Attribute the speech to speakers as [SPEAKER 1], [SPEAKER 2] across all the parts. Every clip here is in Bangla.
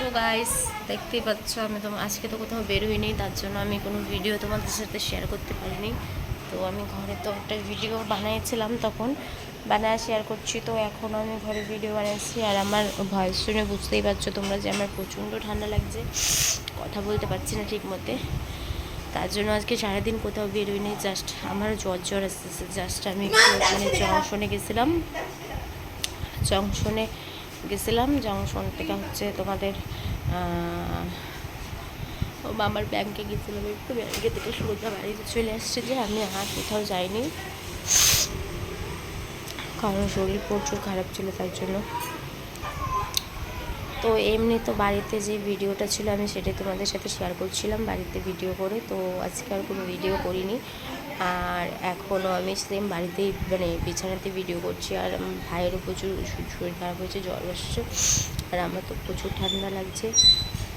[SPEAKER 1] তো গাইস দেখতেই পাচ্ছ, আমি তো আজকে তো কোথাও বেরোইনি তার জন্য আমি কোনো ভিডিও তোমাদের সাথে শেয়ার করতে পারিনি। তো আমি ঘরে তো একটা ভিডিও বানিয়েছিলাম তখন, বানায় শেয়ার করছি, তো এখন আমি ঘরে ভিডিও বানিয়েছি আর আমার ভয়েস শুনে বুঝতেই পারছ তোমরা যে আমার প্রচণ্ড ঠান্ডা লাগছে, কথা বলতে পারছি না ঠিক মতে তার জন্য আজকে সারাদিন কোথাও বেরোইনি জাস্ট আমার জ্বর জ্বর আসতেছে জাস্ট আমি একটু জংশনে গেছিলাম। জংশনে গেছিলাম জংশন থেকে হচ্ছে তোমাদের মামার ব্যাংকে গেছিলাম একটু ব্যাংকে থেকে সোজা বাড়িতে চলে আসছে যে আমি আর কোথাও যাইনি। কারণ শরীর প্রচুর খারাপ ছিল তার জন্য। তো এমনি তো বাড়িতে যে ভিডিওটা ছিল, আমি সেটাই তোমাদের সাথে শেয়ার করছিলাম, বাড়িতে ভিডিও করে। তো আজকে আর কোনো ভিডিও করিনি। আর এখনও আমি সেম বাড়িতেই মানে বিছানাতে ভিডিও করছি আর ভাইয়েরও প্রচুর শরীর খারাপ হয়েছে, জ্বর আসছে আর আমার তো প্রচুর ঠান্ডা লাগছে।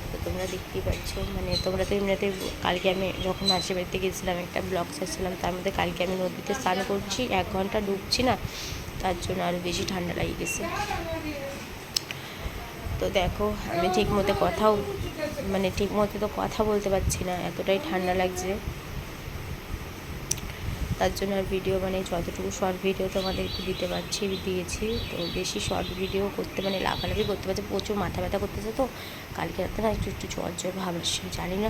[SPEAKER 1] তো তোমরা দেখতেই পাচ্ছ মানে তোমরা তো এমনিতে কালকে আমি যখন মাসির বাড়িতে গেছিলাম, একটা ব্লগ ছাড়ছিলাম, তার মধ্যে কালকে আমি নদীতে স্নান করছি, এক ঘণ্টা ডুবছি না, তার জন্য আরও বেশি ঠান্ডা লাগিয়ে গেছে। তো দেখো, আমি ঠিক মতো কথাও মানে ঠিক মতো তো কথা বলতে পারছি না, এতটাই ঠান্ডা লাগছে। তার জন্য আর ভিডিও মানে যতটুকু শর্ট ভিডিও তোমাদেরকে দিতে পারছি দিয়েছি। তো বেশি শর্ট ভিডিও করতে মানে লাফালাফি করতে পারছে, প্রচুর মাথা ব্যথা করতেছে তো। কালকে রাতে না একটু একটু জ্বর জ্বর ভাব আসছে জানি না।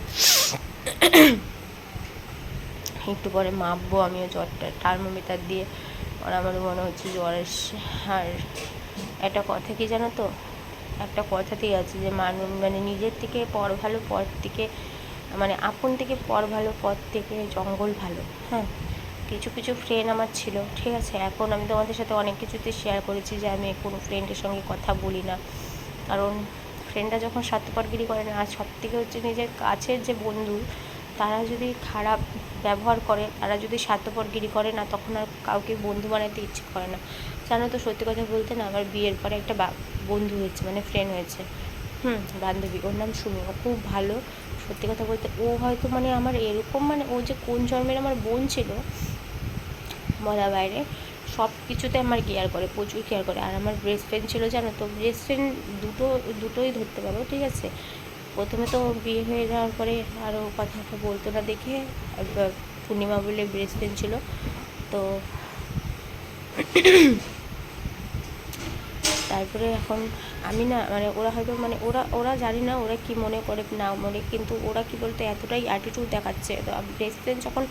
[SPEAKER 1] একটু পরে মাপবো আমিও জ্বরটা থার্মোমিটার দিয়ে। আর আমার মনে হচ্ছে জ্বর এসছে। আর একটা কথা কি জানো তো? একটা কথাতেই আছে যে মানুষ মানে নিজের থেকে পর ভালো পর থেকে মানে আপন থেকে পর ভালো পর থেকে জঙ্গল ভালো হ্যাঁ? কিছু কিছু ফ্রেন্ড আমার ছিল, ঠিক আছে? এখন আমি তোমাদের সাথে অনেক কিছুতে শেয়ার করেছি যে আমি কোনো ফ্রেন্ডের সঙ্গে কথা বলি না। কারণ ফ্রেন্ডরা যখন স্বার্থপরগিরি করে না আর সব থেকে হচ্ছে নিজের কাছের যে বন্ধু, তারা যদি খারাপ ব্যবহার করে, তারা যদি স্বার্থপরগিরি করে না, তখন আর কাউকে বন্ধু বানাতে ইচ্ছে করে না। জানো তো, সত্যি কথা বলতে না, আমার বিয়ের পরে একটা বন্ধু হয়েছে মানে ফ্রেন্ড হয়েছে। হুম, বান্ধবী, ওর নাম সুমি, ও খুব ভালো। সত্যি কথা বলতে, ও হয়তো মানে আমার এরকম মানে ও যে কোন জন্মের আমার বোন ছিল বলা বাইরে। সব কিছুতে আমার কেয়ার করে, প্রচুর কেয়ার করে। আর আমার বেস্ট ফ্রেন্ড ছিল, জানো তো? বেস্ট ফ্রেন্ড দুটো, দুটোই ধরতে পারো, ঠিক আছে? প্রথমে তো বিয়ে হয়ে যাওয়ার পরে আরও কথা বলতো না দেখে পূর্ণিমা বলে বেস্ট ফ্রেন্ড ছিল। তো তারপরে এখন আমি না মানে ওরা হয়তো মানে ওরা ওরা জানি না ওরা কি মনে করে, না মনে, কিন্তু ওরা কি বলতো, এতটাই অ্যাটিটিউড দেখাচ্ছে। তো বেস্ট ফ্রেন্ড যখন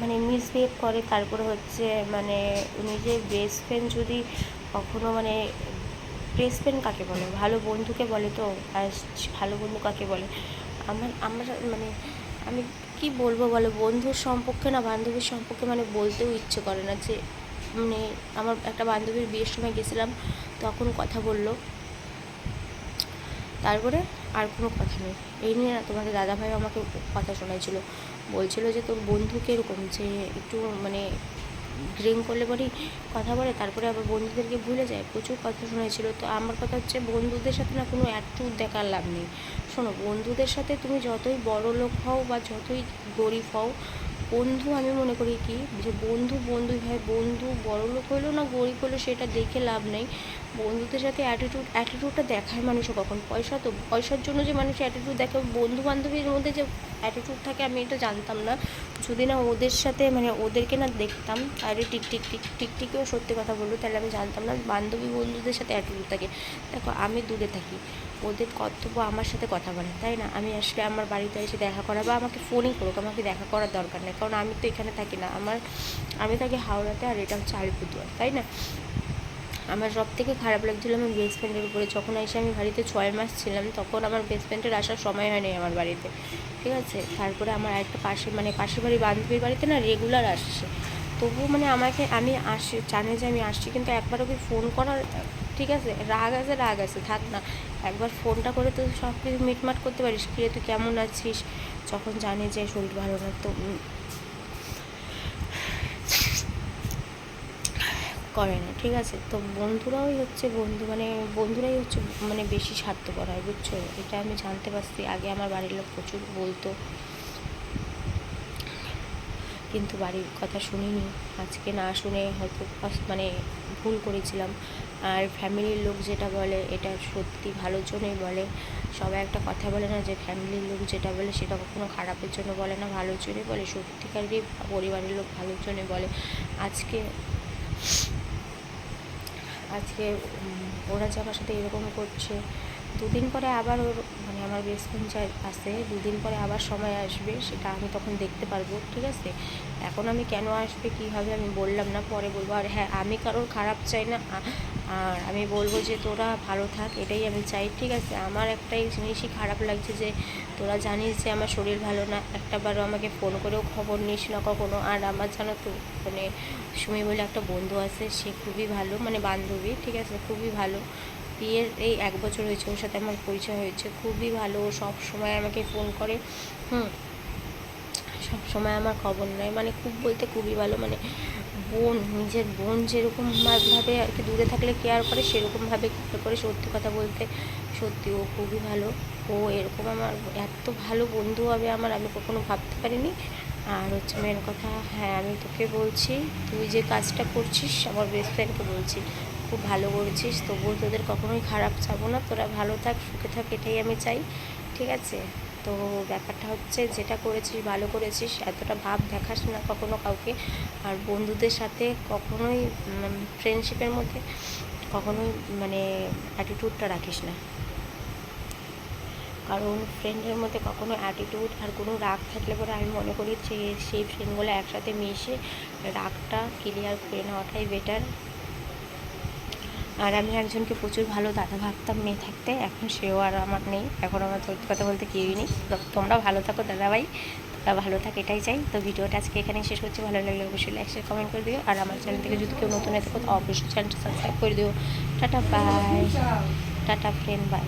[SPEAKER 1] মানে মিসবিহেভ করে তারপরে হচ্ছে মানে নিজের বেস্ট ফ্রেন্ড যদি কখনো মানে বেস্ট ফ্রেন্ড কাকে বলে? ভালো বন্ধুকে বলে তো? ভালো বন্ধু কাকে বলে? আমার, আমরা মানে আমি কি বলব বলো? বন্ধুর সম্পর্কে না বান্ধবীর সম্পর্কে মানে বলতেও ইচ্ছে করে না যে মানে আমার একটা বান্ধবীর বিয়ের সময় গেছিলাম, তখন কথা বলল। তারপরে আর কোনো কথা নেই। এই নিয়ে তোমাদের দাদাভাই আমাকে কথা শোনাইছিল। বলছিল যে তোর বন্ধু কীরকম? যে একটু মানে ড্রিঙ্ক করলে পরেই কথা বলে, তারপরে আবার বন্ধুদেরকে ভুলে যায়। প্রচুর কথা শোনাইছিল। তো আমার কথা হচ্ছে বন্ধুদের সাথে না কোনো অ্যাটিটিউড দেখার লাভ নেই। শোনো, বন্ধুদের সাথে তুমি যতই বড় লোক হও বা যতই গরিব হও, বন্ধু আমি মনে করি কি? যে বন্ধু বন্ধুই হয়। বন্ধু বড় লোক হলেও না গরিব হলেও সেটা দেখে লাভ নেই। বন্ধুদের সাথে অ্যাটিটিউড অ্যাটিটিউডটা দেখায় মানুষও কখন? পয়সা তো, পয়সার জন্য যে মানুষ অ্যাটিটিউড দেখে বন্ধু বান্ধবীর মধ্যে যে অ্যাটিটিউড থাকে, আমি এটা জানতাম না। যদি না ওদের সাথে মানে ওদেরকে না দেখতাম, আরে টিক টিক টিক টিক টিকেও সত্যি কথা বলব তাহলে আমি জানতাম না বান্ধবী বন্ধুদের সাথে অ্যাটিটিউড থাকে। দেখো, আমি দূরে থাকি, ওদের কর্তব্য আমার সাথে কথা বলে, তাই না? আমি আসলে আমার বাড়িতে এসে দেখা করা বা আমাকে ফোনই করুক, আমাকে দেখা করার দরকার নেই, কারণ আমি তো এখানে থাকি না। আমার, আমি থাকি হাওড়াতে, আর এটা হচ্ছে আলিপুরদুয়ার, তাই না? আমার সব থেকে খারাপ লাগছিল আমার বেস্ট ফ্রেন্ডের উপরে। যখন এসে আমি বাড়িতে ছয় মাস ছিলাম, তখন আমার বেস্ট ফ্রেন্ডের আসার সময় হয়নি আমার বাড়িতে। ঠিক আছে? তারপরে আমার আরেকটা পাশে মানে পাশের বাড়ি বান্ধবীর বাড়িতে না রেগুলার আসছে। তবুও মানে আমাকে, আমি আসি, জানে যে আমি আসছি, কিন্তু একবার ওকে ফোন করার, ঠিক আছে? রাগ আছে রাগ আছে, থাক না। একবার ফোনটা করে তো সব কিছু মিটমাট করতে পারিস, কিরে তুই কেমন আছিস? যখন জানে যে শরীর ভালো না, তো করে না ঠিক আছে? তো বন্ধুরাই হচ্ছে বন্ধু মানে বন্ধুরাই হচ্ছে মানে বেশি স্বার্থপর হয়, বুঝছ? এটা আমি জানতে পারছি, আগে আমার বাড়ির লোক প্রচুর বলতো। কিন্তু বাড়ির কথা শুনিনি, আজকে না শুনে হয়তো মানে ভুল করেছিলাম। আর ফ্যামিলির লোক যেটা বলে, এটা সত্যি ভালোর জন্যই বলে। সবাই একটা কথা বলে না যে ফ্যামিলির লোক যেটা বলে, সেটা কখনো খারাপের জন্য বলে না, ভালোর জন্যই বলে। সত্যিকারই পরিবারের লোক ভালোর জন্যই বলে। আজকে আজকে ওরা যে আমার সাথে এরকম করছে, দুদিন পরে আবার ওর মানে আমার বেস্ট ফ্রেন্ড আসে দুদিন পরে আবার সময় আসবে, সেটা আমি তখন দেখতে পারব, ঠিক আছে? এখন আমি কেন আসবে কী হবে আমি বললাম না, পরে বলব, আর হ্যাঁ আমি কারোর খারাপ চাই না আর আমি বলব যে তোরা ভালো থাক, এটাই আমি চাই। ঠিক আছে, আমার একটাই জিনিসই খারাপ লাগছে যে তোরা জানিস যে আমার শরীর ভালো না, একটাবারও আমাকে ফোন করেও খবর নিস না কখনো। আর আমার জানো তো মানে সুমি বলে একটা বন্ধু আছে, সে খুবই ভালো মানে বান্ধবী, ঠিক আছে, খুবই ভালো। বিয়ের এই এক বছর হয়েছে, ওর সাথে আমার পরিচয় হয়েছে, খুবই ভালো সব সময় আমাকে ফোন করে, হুম, সব সময় আমার খবর নেয় মানে খুব বলতে খুবই ভালো মানে বোন, নিজের বোন যেরকম ভাবে আর কি দূরে থাকলে কেয়ার করে সেরকমভাবে কেয়ার করে সত্যি কথা বলতে। সত্যি, ও খুবই ভালো। ও এরকম আমার এত ভালো বন্ধু হবে আমার, আমি কখনো ভাবতে পারিনি। আর হচ্ছে মেন কথা হ্যাঁ আমি তোকে বলছি, তুই যে কাজটা করছিস, আমার বেস্ট ফ্রেন্ডকে বলছি, খুব ভালো করেছিস, তবুও তোদের কখনোই খারাপ চাবো না, তোরা ভালো থাক, সুখে থাক, এটাই আমি চাই, ঠিক আছে? তো ব্যাপারটা হচ্ছে যেটা করেছিস, ভালো করেছিস, এতটা ভাব দেখাস না কখনো কাউকে। আর বন্ধুদের সাথে কখনোই ফ্রেন্ডশিপের মধ্যে কখনোই মানে অ্যাটিটিউডটা রাখিস না। কারণ ফ্রেন্ডের মধ্যে কখনো অ্যাটিটিউড আর কোনো রাগ থাকলে পরে আমি মনে করি যে, সেই ফ্রেন্ডগুলো একসাথে মিশে রাগটা ক্লিয়ার করে নেওয়াটাই বেটার আর আমি একজনকে প্রচুর ভালো দাদা ভাবতাম, মেয়ে থাকতে। এখন সেও আর আমার নেই। এখন আমার সত্যি কথা বলতে কেউই নেই। তোমরা ভালো থাকো দাদা ভাই তোমরা ভালো থাক, এটাই চাই। তো ভিডিওটা আজকে এখানেই শেষ করছি। ভালো লাগলে অবশ্যই লাইক শেয়ার কমেন্ট করে দিও। আর আমার চ্যানেল থেকে যদি কেউ নতুন থাকো অবশ্যই চ্যানেলটা সাবস্ক্রাইব করে দিও। Tata bye tata friend bye